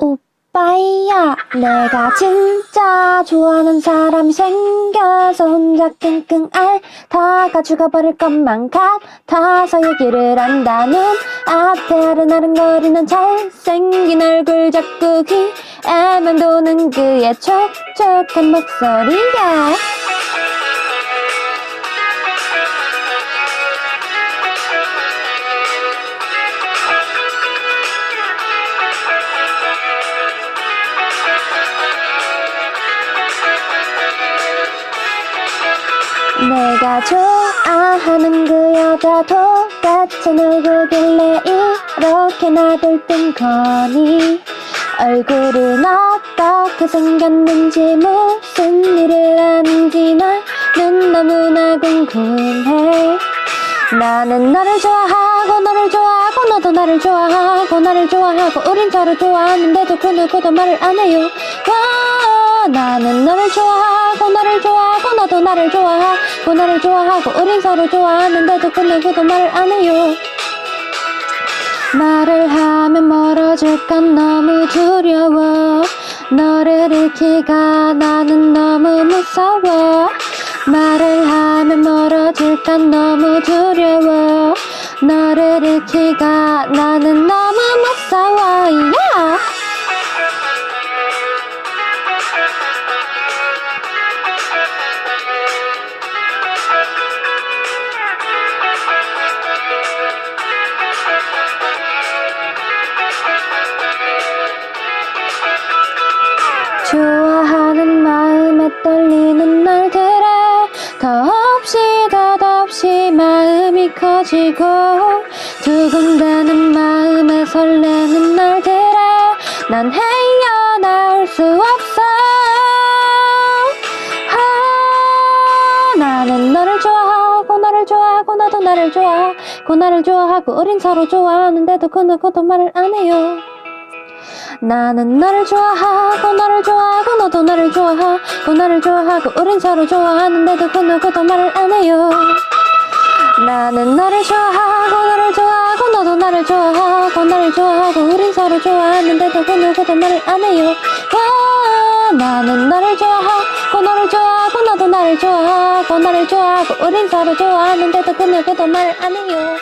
오빠야, 내가 진짜 좋아하는 사람이 생겨서 혼자 끙끙 앓다가 죽어버릴 것만 같아서 얘기를 한다는 앞에 아른아른거리는 잘생긴 얼굴 자꾸 귀에만 도는 그의 촉촉한 목소리야. 내가 좋아하는 그 여자 도대체 누구길래 이렇게 나돌 뜬 거니 얼굴은 어떻게 생겼는지 무슨 일을 하는지 나는 너무나 궁금해. 나는 너를 좋아하고 너를 좋아하고 너도 나를 좋아하고 나를 좋아하고 우린 서로 좋아하는데도 그 누구도 말을 안 해요. 와, 나는 너를 좋아하고 너를 좋아하고 너도 나를 좋아하고 나를 좋아하고 우린 서로 좋아하는데도 그 누구도 말을 안 해요. 말을 하면 멀어질까 너무 두려워. 너를 잃기가 나는 너무 무서워. 말을 하면 멀어질까 너무 두려워. 너를 잃기가 나는 너무 좋아하는 마음에 떨리는 날들에 더없이 더없이 마음이 커지고 두근대는 마음에 설레는 날들에 난 헤어나올 수 없어. 아, 나는 너를 좋아하고 너를 좋아하고 너도 나를 좋아하고 나를 좋아하고 우린 서로 좋아하는데도 그 누구도 말을 안 해요 나는 너를 좋아하고 너를 좋아하고 너도 나를 좋아하고 나를 좋아하고 우린 서로 좋아하는데도 그 누구도 말을 안 해요. 나는 너를 좋아하고 너를 좋아하고 너도 나를 좋아하고 나를 좋아하고 우린 서로 좋아하는데도 그 누구도 말을 안 해요. 와, 나는 너를 좋아하고 너를 좋아하고 너도 나를 좋아하고 나를 좋아하고 우린 서로 좋아하는데도 그 누구도 말을 안 해요